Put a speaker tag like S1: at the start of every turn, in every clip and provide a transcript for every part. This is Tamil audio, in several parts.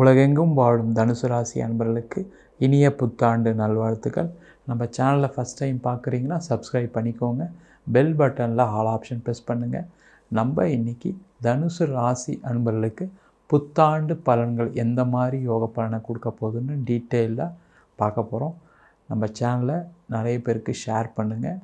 S1: உலகெங்கும் வாழும் தனுசு ராசி அன்பர்களுக்கு இனிய புத்தாண்டு நல்வாழ்த்துக்கள். நம்ம சேனலில் ஃபஸ்ட் டைம் பார்க்குறீங்கன்னா சப்ஸ்கிரைப் பண்ணிக்கோங்க. பெல் பட்டனில் ஆல் ஆப்ஷன் ப்ரெஸ் பண்ணுங்கள் நம்ம இன்றைக்கி தனுசு ராசி அன்பர்களுக்கு புத்தாண்டு பலன்கள் எந்த மாதிரி யோக பலனை கொடுக்க போகுதுன்னு டீட்டெயிலாக பார்க்க போகிறோம் நம்ம சேனலை நிறைய பேருக்கு ஷேர் பண்ணுங்கள்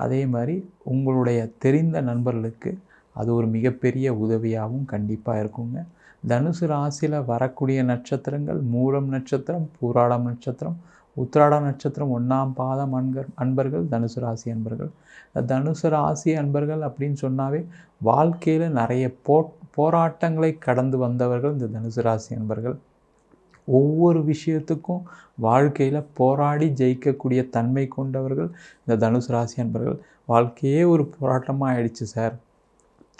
S1: அதே மாதிரி உங்களுடைய தெரிந்த நண்பர்களுக்கு அது ஒரு மிகப்பெரிய உதவியாகவும் கண்டிப்பாக இருக்குங்க. தனுசு ராசியில் வரக்கூடிய நட்சத்திரங்கள் மூலம் நட்சத்திரம் பூராடம் நட்சத்திரம் உத்திராட நட்சத்திரம் ஒன்றாம் பாதம் அன்பர் அன்பர்கள் தனுசு ராசி அன்பர்கள். தனுசு ராசி அன்பர்கள் அப்படின்னு சொன்னாவே வாழ்க்கையில் நிறைய போ போராட்டங்களை கடந்து வந்தவர்கள் இந்த தனுசு ராசி அன்பர்கள். ஒவ்வொரு விஷயத்துக்கும் வாழ்க்கையில் போராடி ஜெயிக்கக்கூடிய தன்மை கொண்டவர்கள் இந்த தனுசு ராசி அன்பர்கள். வாழ்க்கையே ஒரு போராட்டமாக ஆயிடுச்சு சார்.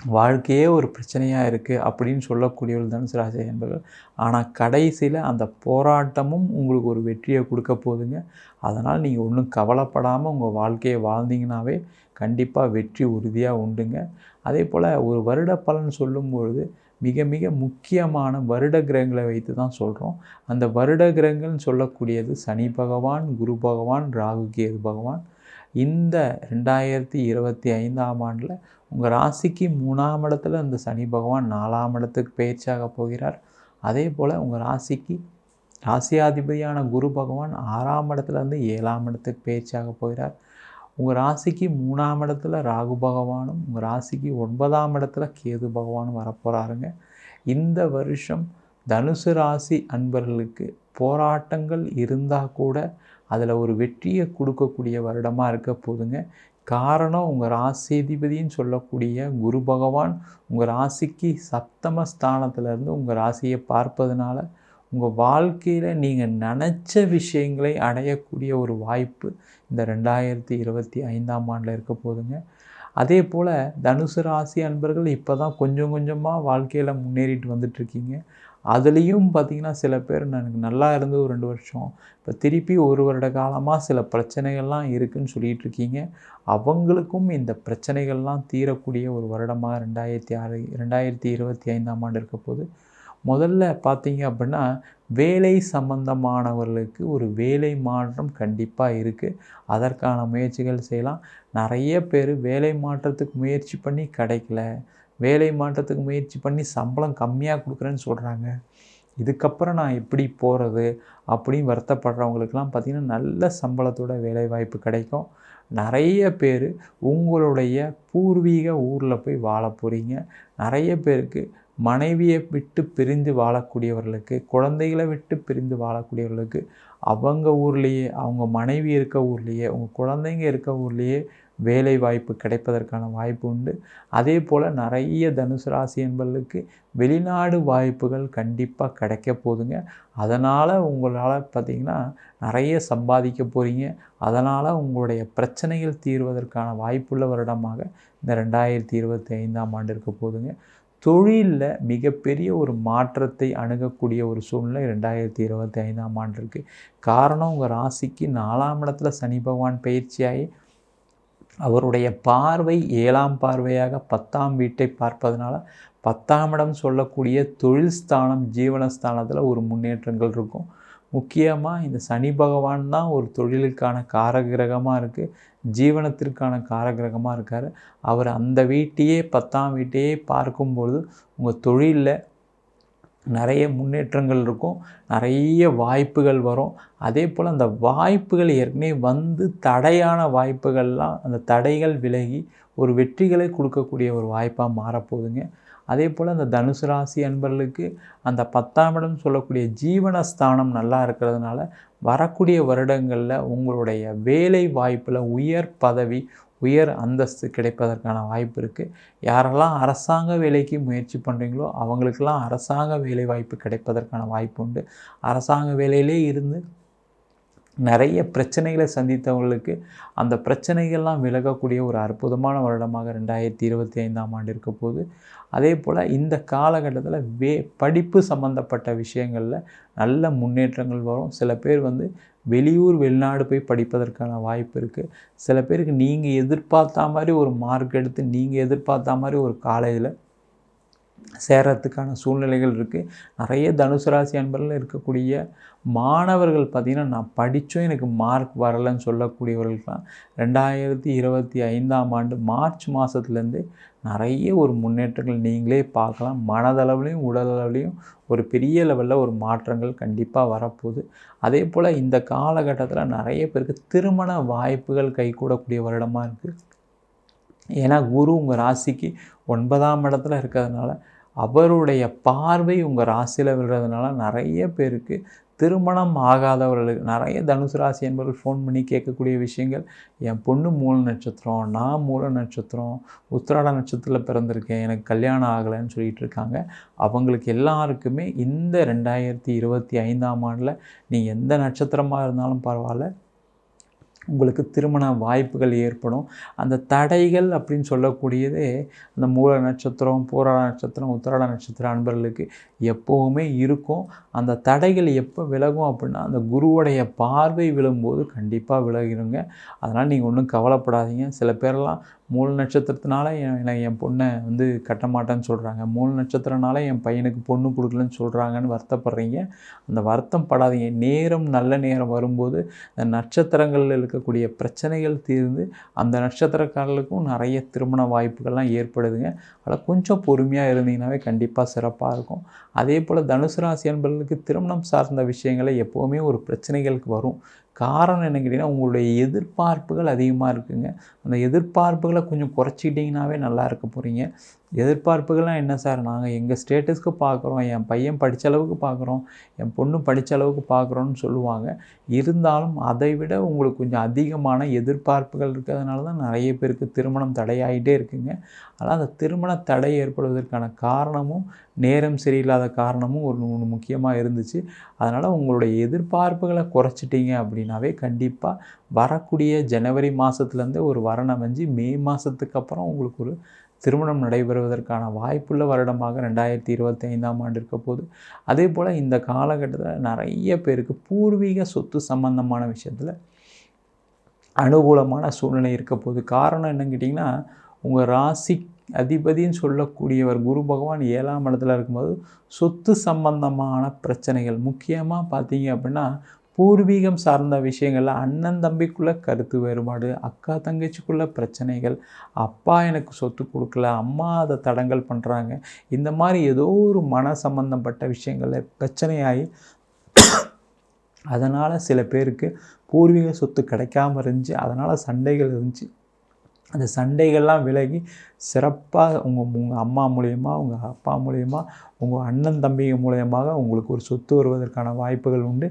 S1: வாழ்க்கையே ஒரு பிரச்சனையாக இருக்குது அப்படின்னு சொல்லக்கூடியவர்கள் தனுசு ராசி ஆனால் கடைசியில் அந்த போராட்டமும் உங்களுக்கு ஒரு வெற்றியை கொடுக்க போதுங்க அதனால் நீங்கள் ஒன்றும் கவலைப்படாமல் உங்கள் வாழ்க்கையை வாழ்ந்தீங்கன்னாவே கண்டிப்பாக வெற்றி உறுதியாக உண்டுங்க. அதே போல் ஒரு வருட பலன் சொல்லும்பொழுது மிக மிக முக்கியமான வருட கிரகங்களை வைத்து தான் சொல்கிறோம் அந்த வருட கிரகங்கள்னு சொல்லக்கூடியது சனி பகவான் குரு பகவான் ராகு கேது பகவான். இந்த ரெண்டாயிரத்தி இருபத்தி ஐந்தாம் ஆண்டில் உங்கள் ராசிக்கு மூணாம் இடத்துல இந்த சனி பகவான் நாலாம் இடத்துக்கு பயிற்சியாக போகிறார். அதே போல் உங்கள் ராசிக்கு ராசியாதிபதியான குரு பகவான் ஆறாம் இடத்துலேருந்து ஏழாம் இடத்துக்கு பயிற்சியாக போகிறார். உங்கள் ராசிக்கு மூணாம் இடத்துல ராகு பகவானும் உங்கள் ராசிக்கு ஒன்பதாம் இடத்துல கேது பகவானும் வரப்போகிறாருங்க இந்த வருஷம் தனுசு ராசி அன்பர்களுக்கு போராட்டங்கள் இருந்தால் கூட அதில் ஒரு வெற்றியை கொடுக்கக்கூடிய வருடமாக இருக்க போதுங்க காரணம் உங்கள் ராசிதிபதின்னு சொல்லக்கூடிய குரு பகவான் உங்கள் ராசிக்கு சப்தம ஸ்தானத்திலேருந்து உங்கள் ராசியை பார்ப்பதுனால உங்கள் வாழ்க்கையில் நீங்கள் நினச்ச விஷயங்களை அடையக்கூடிய ஒரு வாய்ப்பு இந்த ரெண்டாயிரத்தி இருபத்தி ஐந்தாம் ஆண்டில் இருக்க போதுங்க. அதே போல் தனுசு ராசி அன்பர்கள் இப்போ தான் கொஞ்சம் கொஞ்சமாக வாழ்க்கையில் முன்னேறிட்டு வந்துட்டுருக்கீங்க அதுலேயும் பார்த்திங்கன்னா சில பேர் எனக்கு நல்லா இருந்து ஒரு ரெண்டு வருஷம். இப்போ திருப்பி ஒரு வருட காலமாக சில பிரச்சனைகள்லாம் இருக்குதுன்னு சொல்லிகிட்டு இருக்கீங்க. அவங்களுக்கும் இந்த பிரச்சனைகள்லாம் தீரக்கூடிய ஒரு வருடமாக ரெண்டாயிரத்தி ஆறு ரெண்டாயிரத்தி இருபத்தி ஐந்தாம் ஆண்டு இருக்க போது முதல்ல பார்த்தீங்க அப்படின்னா வேலை சம்பந்தமானவர்களுக்கு ஒரு வேலை மாற்றம் கண்டிப்பாக இருக்குது அதற்கான முயற்சிகள் செய்யலாம். நிறைய பேர் வேலை மாற்றத்துக்கு முயற்சி பண்ணி கிடைக்கல. வேலை மாற்றத்துக்கு முயற்சி பண்ணி சம்பளம் கம்மியாக கொடுக்குறேன்னு சொல்கிறாங்க. இதுக்கப்புறம் நான் எப்படி போகிறது அப்படின்னு வருத்தப்படுறவங்களுக்கெல்லாம் பார்த்திங்கன்னா நல்ல சம்பளத்தோட வேலைவாய்ப்பு கிடைக்கும். நிறைய பேர் உங்களுடைய பூர்வீக ஊரில் போய் வாழ போகிறீங்க. நிறைய பேருக்கு மனைவியை விட்டு பிரிந்து வாழக்கூடியவர்களுக்கு குழந்தைகளை விட்டு பிரிந்து வாழக்கூடியவர்களுக்கு அவங்க ஊர்லேயே அவங்க மனைவி இருக்க ஊர்லேயே உங்கள் குழந்தைங்க இருக்க ஊர்லேயே வேலை வாய்ப்பு கிடைப்பதற்கான வாய்ப்பு உண்டு. அதே போல் நிறைய தனுசு ராசி என்பவர்களுக்கு வெளிநாடு வாய்ப்புகள் கண்டிப்பாக கிடைக்க போதுங்க. அதனால் உங்களால் பார்த்திங்கன்னா நிறைய சம்பாதிக்க போகிறீங்க அதனால் உங்களுடைய பிரச்சனைகள் தீர்வதற்கான வாய்ப்புள்ள வருடமாக இந்த ரெண்டாயிரத்தி இருபத்தி ஐந்தாம் ஆண்டு இருக்க போதுங்க. தொழிலில் மிகப்பெரிய ஒரு மாற்றத்தை அணுகக்கூடிய ஒரு சூழ்நிலை ரெண்டாயிரத்தி இருபத்தி ஐந்தாம் ஆண்டு இருக்குது காரணம் உங்கள் ராசிக்கு நாலாம் இடத்துல சனி பகவான் பயிற்சியாகி அவருடைய பார்வை ஏழாம் பார்வையாக பத்தாம் வீட்டை பார்ப்பதனால பத்தாம் இடம் சொல்லக்கூடிய தொழில் ஸ்தானம் ஜீவனஸ்தானத்தில் ஒரு முன்னேற்றங்கள் இருக்கும். முக்கியமாக இந்த சனி பகவான் தான் ஒரு தொழிலுக்கான காரகிரகமாக இருக்குது ஜீவனத்திற்கான காரகிரகமாக இருக்கார். அவர் அந்த வீட்டையே பத்தாம் வீட்டையே பார்க்கும்பொழுது உங்கள் தொழிலில் நிறைய முன்னேற்றங்கள் இருக்கும் நிறைய வாய்ப்புகள் வரும். அதே போல் அந்த வாய்ப்புகள் ஏற்கனவே வந்து தடையான வாய்ப்புகள்லாம் அந்த தடைகள் விலகி ஒரு வெற்றிகளை கொடுக்கக்கூடிய ஒரு வாய்ப்பாக மாறப்போகுதுங்க. அதே போல் அந்த தனுசு ராசி அன்பர்களுக்கு அந்த பத்தாம் இடம் சொல்லக்கூடிய ஜீவனஸ்தானம் நல்லா இருக்கிறதுனால வரக்கூடிய வருடங்களில் உங்களுடைய வேலை வாய்ப்பில் உயர் பதவி உயர் அந்தஸ்து கிடைப்பதற்கான வாய்ப்பு இருக்குது யாரெல்லாம் அரசாங்க வேலைக்கு முயற்சி பண்ணுறீங்களோ அவங்களுக்கெல்லாம் அரசாங்க வேலை வாய்ப்பு கிடைப்பதற்கான வாய்ப்பு உண்டு. அரசாங்க வேலையிலே இருந்து நிறைய பிரச்சனைகளை சந்தித்தவர்களுக்கு அந்த பிரச்சனைகள்லாம் விலகக்கூடிய ஒரு அற்புதமான வருடமாக ரெண்டாயிரத்தி இருபத்தி ஐந்தாம் ஆண்டு இருக்க போது அதே போல் இந்த காலகட்டத்தில் வே படிப்பு சம்மந்தப்பட்ட விஷயங்களில் நல்ல முன்னேற்றங்கள் வரும். சில பேர் வந்து வெளியூர் வெளிநாடு போய் படிப்பதற்கான வாய்ப்பு இருக்குது சில பேருக்கு நீங்கள் எதிர்பார்த்தா மாதிரி ஒரு மார்க் எடுத்து நீங்கள் எதிர்பார்த்தா மாதிரி ஒரு காலேஜில் சேரத்துக்கான சூழ்நிலைகள் இருக்குது நிறைய தனுசு ராசி அன்பர்கள் இருக்கக்கூடிய மாணவர்கள் பார்த்திங்கன்னா நான் படித்தும் எனக்கு மார்க் வரலைன்னு சொல்லக்கூடியவர்களுக்கெல்லாம் ரெண்டாயிரத்தி இருபத்தி ஐந்தாம் ஆண்டு மார்ச் மாதத்துலேருந்து நிறைய ஒரு முன்னேற்றங்கள் நீங்களே பார்க்கலாம். மனதளவுலையும் உடலளவுலையும் ஒரு பெரிய லெவலில் ஒரு மாற்றங்கள் கண்டிப்பாக வரப்போகுது. அதே போல் இந்த காலகட்டத்தில் நிறைய பேருக்கு திருமண வாய்ப்புகள் கைகூடக்கூடிய வருடமாக இருக்குது ஏன்னா குரு உங்கள் ராசிக்கு ஒன்பதாம் இடத்துல இருக்கிறதுனால அவருடைய பார்வை உங்கள் ராசியில் விழுறதுனால நிறைய பேருக்கு திருமணம் ஆகாதவர்களுக்கு நிறைய தனுசு ராசி என்பவர்கள் ஃபோன் பண்ணி கேட்கக்கூடிய விஷயங்கள். என் பொண்ணு மூல நட்சத்திரம் நான் மூல நட்சத்திரம் உத்திராட நட்சத்திரத்தில் பிறந்திருக்கேன் எனக்கு கல்யாணம் ஆகலைன்னு சொல்லிகிட்டு இருக்காங்க. அவங்களுக்கு எல்லாருக்குமே இந்த ரெண்டாயிரத்தி இருபத்தி ஐந்தாம் ஆண்டில் நீ எந்த நட்சத்திரமாக இருந்தாலும் பரவாயில்ல உங்களுக்கு திருமண வாய்ப்புகள் ஏற்படும். அந்த தடைகள் அப்படின்னு சொல்லக்கூடியதே அந்த மூல நட்சத்திரம் பூராட நட்சத்திரம் உத்திராட நட்சத்திர அன்பர்களுக்கு எப்போவுமே இருக்கும். அந்த தடைகள் எப்போ விலகும் அப்படின்னா அந்த குருவுடைய பார்வை விழும்போது கண்டிப்பாக விலகிடுங்க அதனால் நீங்கள் ஒன்றும் கவலைப்படாதீங்க. சில பேரெல்லாம் மூல நட்சத்திரத்தினால என் என் பொண்ணை வந்து கட்ட மாட்டேன்னு சொல்கிறாங்க மூல நட்சத்திரனால என் பையனுக்கு பொண்ணு கொடுக்கலன்னு சொல்கிறாங்கன்னு வருத்தப்படுறீங்க. அந்த வருத்தம் படாதீங்க. நேரம் நல்ல நேரம் வரும்போது இந்த நட்சத்திரங்களில் இருக்கக்கூடிய பிரச்சனைகள் தீர்ந்து அந்த நட்சத்திரக்காரர்களுக்கும் நிறைய திருமண வாய்ப்புகள்லாம் ஏற்படுதுங்க. அதில் கொஞ்சம் பொறுமையாக இருந்தீங்கன்னாவே கண்டிப்பாக சிறப்பாக இருக்கும். அதே போல் தனுசு ராசி அன்பர்களுக்கு திருமணம் சார்ந்த விஷயங்களை எப்போவுமே ஒரு பிரச்சனைகளுக்கு வரும். காரணம் என்ன கேட்டிங்கன்னா உங்களுடைய எதிர்பார்ப்புகள் அதிகமாக இருக்குங்க. அந்த எதிர்பார்ப்புகளை கொஞ்சம் குறைச்சிக்கிட்டிங்கனாவே நல்லா இருக்க போகிறீங்க எதிர்பார்ப்புகள்லாம் என்ன சார்? நாங்கள் எங்கள் ஸ்டேட்டஸ்க்கு பார்க்குறோம் என் பையன் படித்த அளவுக்கு பார்க்குறோம் என் பொண்ணு படித்த அளவுக்கு பார்க்குறோன்னு சொல்லுவாங்க. இருந்தாலும் அதை விட உங்களுக்கு கொஞ்சம் அதிகமான எதிர்பார்ப்புகள் இருக்கிறதுனால தான் நிறைய பேருக்கு திருமணம் தடையாகிட்டே இருக்குங்க. ஆனால் அந்த திருமண தடை ஏற்படுவதற்கான காரணமும் நேரம் சரியில்லாத காரணமும் ஒரு ஒன்று முக்கியமாக இருந்துச்சு. அதனால் உங்களுடைய எதிர்பார்ப்புகளை குறைச்சிட்டிங்க அப்படின்னாவே கண்டிப்பாக வரக்கூடிய ஜனவரி மாதத்துலேருந்து ஒரு வரணம் அமைஞ்சு மே மாதத்துக்கு அப்புறம் உங்களுக்கு ஒரு திருமணம் நடைபெறுவதற்கான வாய்ப்புள்ள வருடமாக ரெண்டாயிரத்தி இருபத்தி ஐந்தாம் ஆண்டு இருக்க போது அதே போல் இந்த காலகட்டத்தில் நிறைய பேருக்கு பூர்வீக சொத்து சம்பந்தமான விஷயத்தில் அனுகூலமான சூழ்நிலை இருக்க போகுது காரணம் என்னன்னு கேட்டிங்கன்னா உங்கள் ராசி அதிபதின்னு சொல்லக்கூடியவர் குரு பகவான் ஏழாம் இடத்துல இருக்கும்போது சொத்து சம்பந்தமான பிரச்சனைகள். முக்கியமாக பார்த்தீங்க அப்படின்னா பூர்வீகம் சார்ந்த விஷயங்களில் அண்ணன் தம்பிக்குள்ளே கருத்து வேறுபாடு அக்கா தங்கச்சிக்குள்ள பிரச்சனைகள் அப்பா எனக்கு சொத்து கொடுக்கல அம்மா அதை தடங்கல் பண்ணுறாங்க இந்த மாதிரி ஏதோ ஒரு மன சம்பந்தப்பட்ட விஷயங்களில் பிரச்சனையாகி அதனால் சில பேருக்கு பூர்வீக சொத்து கிடைக்காம இருந்துச்சு. அதனால் சண்டைகள் இருந்துச்சு. அந்த சண்டைகள்லாம் விலகி சிறப்பாக உங்கள் உங்கள் அம்மா மூலயமா உங்கள் அப்பா மூலயமா உங்கள் அண்ணன் தம்பிங்க மூலயமாக உங்களுக்கு ஒரு சொத்து வருவதற்கான வாய்ப்புகள் உண்டு.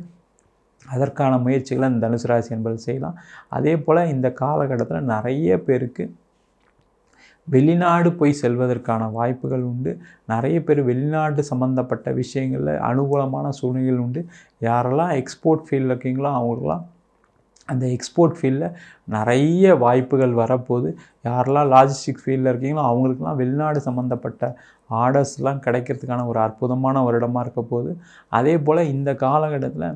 S1: அதற்கான முயற்சிகளை இந்த தனுசு ராசி என்பது செய்யலாம். அதே போல் இந்த காலகட்டத்தில் நிறைய பேருக்கு வெளிநாடு போய் செல்வதற்கான வாய்ப்புகள் உண்டு. நிறைய பேர் வெளிநாடு சம்மந்தப்பட்ட விஷயங்களில் அனுகூலமான சூழ்நிலைகள் உண்டு. யாரெல்லாம் எக்ஸ்போர்ட் ஃபீல்டில் இருக்கீங்களோ அவங்களுக்குலாம் அந்த எக்ஸ்போர்ட் ஃபீல்டில் நிறைய வாய்ப்புகள் வரப்போகுது. யாரெல்லாம் லாஜிஸ்டிக் ஃபீல்டில் இருக்கீங்களோ அவங்களுக்குலாம் வெளிநாடு சம்மந்தப்பட்ட ஆர்டர்ஸ்லாம் கிடைக்கிறதுக்கான ஒரு அற்புதமான வருடமாக இருக்க போகுது. அதே போல் இந்த காலகட்டத்தில்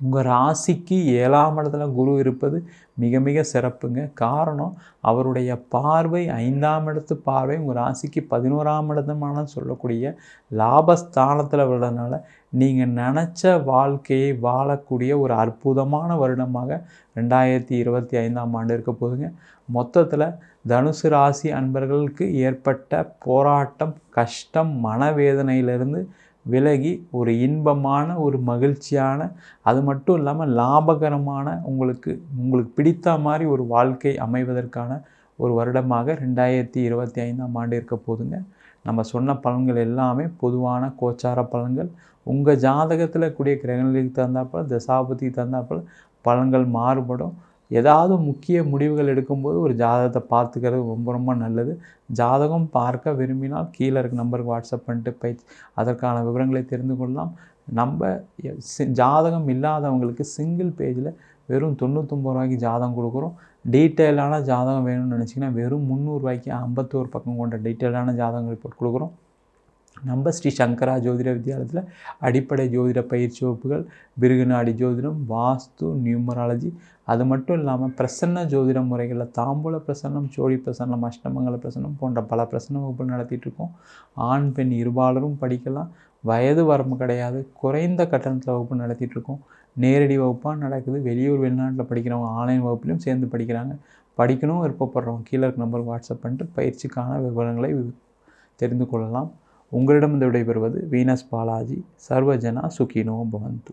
S1: உங்கள் ராசிக்கு ஏழாம் இடத்துல குரு இருப்பது மிக மிக சிறப்புங்க. காரணம் அவருடைய பார்வை ஐந்தாம் இடத்து பார்வை உங்கள் ராசிக்கு பதினோராம் இடத்துமான சொல்லக்கூடிய லாபஸ்தானத்தில் விடுறதுனால நீங்கள் நினச்ச வாழ்க்கையை வாழக்கூடிய ஒரு அற்புதமான வருடமாக ரெண்டாயிரத்தி இருபத்தி ஐந்தாம் ஆண்டு இருக்க போதுங்க மொத்தத்தில் தனுசு ராசி அன்பர்களுக்கு ஏற்பட்ட போராட்டம் கஷ்டம் மனவேதனையிலிருந்து விலகி ஒரு இன்பமான ஒரு மகிழ்ச்சியான அது மட்டும் இல்லாமல் லாபகரமான உங்களுக்கு உங்களுக்கு பிடித்த மாதிரி ஒரு வாழ்க்கை அமைவதற்கான ஒரு வருடமாக ரெண்டாயிரத்தி இருபத்தி ஐந்தாம் ஆண்டு இருக்க போதுங்க. நம்ம சொன்ன பலன்கள் எல்லாமே பொதுவான கோச்சார பலன்கள். உங்கள் ஜாதகத்தில் கூடிய கிரகங்களுக்கு தந்தாப்பில் தசாபதிக்கு தந்தாப்பில் பலன்கள் மாறுபடும். ஏதாவது முக்கிய முடிவுகள் எடுக்கும்போது ஒரு ஜாதகத்தை பார்த்துக்கிறது ரொம்ப ரொம்ப நல்லது. ஜாதகம் பார்க்க விரும்பினால் கீழே இருக்க நம்பருக்கு வாட்ஸ்அப் பண்ணிட்டு பயிற்சி அதற்கான விவரங்களை தெரிந்து கொள்ளலாம். நம்ம ஜாதகம் இல்லாதவங்களுக்கு சிங்கிள் பேஜில் வெறும் தொண்ணூத்தொம்பது ரூபாய்க்கு ஜாதகம் கொடுக்குறோம். டீட்டெயிலான ஜாதகம் வேணும்னு நினச்சிங்கன்னா வெறும் முந்நூறுரூவாய்க்கு ஐம்பத்தோரு பக்கம் கொண்ட டீட்டெயிலான ஜாதகம் ரிப்போர்ட் கொடுக்குறோம். நம்ம ஸ்ரீ சங்கரா ஜோதிட வித்தியாலயத்தில் அடிப்படை ஜோதிட பயிற்சி வகுப்புகள் பிருகுநாடி ஜோதிடம் வாஸ்து நியூமராலஜி அது மட்டும் இல்லாமல் பிரசன்ன ஜோதிட முறைகளில் தாம்பூல பிரசன்னம் சோழி பிரசன்னம் அஷ்டமங்கல பிரசன்னம் போன்ற பல பிரசன்ன வகுப்புகள் நடத்திட்டுருக்கோம் ஆண் பெண் இருபாலரும் படிக்கலாம். வயது வரம்பு கிடையாது. குறைந்த கட்டணத்தில் வகுப்பு நடத்திட்டுருக்கோம் நேரடி வகுப்பாக நடக்குது. வெளியூர் வெளிநாட்டில் படிக்கிறவங்க ஆன்லைன் வகுப்புலையும் சேர்ந்து படிக்கிறாங்க. படிக்கணும் விருப்பப்படுறவங்க கீழே இருக்க நம்பருக்கு வாட்ஸ்அப் பண்ணிட்டு பயிற்சிக்கான விவரங்களை தெரிந்து கொள்ளலாம். உங்களிடம் இந்த விடைபெறுவது வீனஸ் பாலாஜி. சர்வஜனா சுகினோ பவந்து.